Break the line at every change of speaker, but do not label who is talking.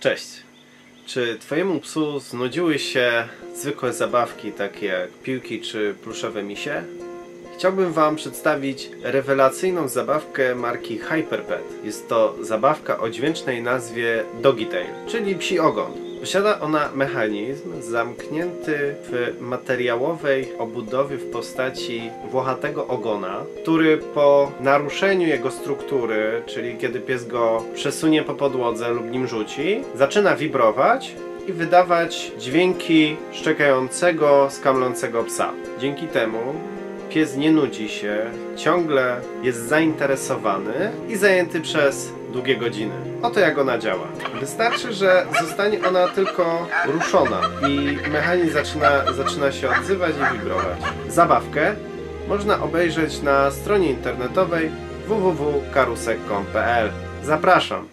Cześć. Czy twojemu psu znudziły się zwykłe zabawki takie jak piłki czy pluszowe misie? Chciałbym wam przedstawić rewelacyjną zabawkę marki Hyperpet. Jest to zabawka o dźwięcznej nazwie Doggytail, czyli psi ogon. Posiada ona mechanizm zamknięty w materiałowej obudowie w postaci włochatego ogona, który po naruszeniu jego struktury, czyli kiedy pies go przesunie po podłodze lub nim rzuci, zaczyna wibrować i wydawać dźwięki szczekającego, skamlącego psa. Dzięki temu pies nie nudzi się, ciągle jest zainteresowany i zajęty przez długie godziny. Oto jak ona działa. Wystarczy, że zostanie ona tylko ruszona i mechanizm zaczyna, zaczyna się odzywać i wibrować. Zabawkę można obejrzeć na stronie internetowej www.karusek.pl. Zapraszam!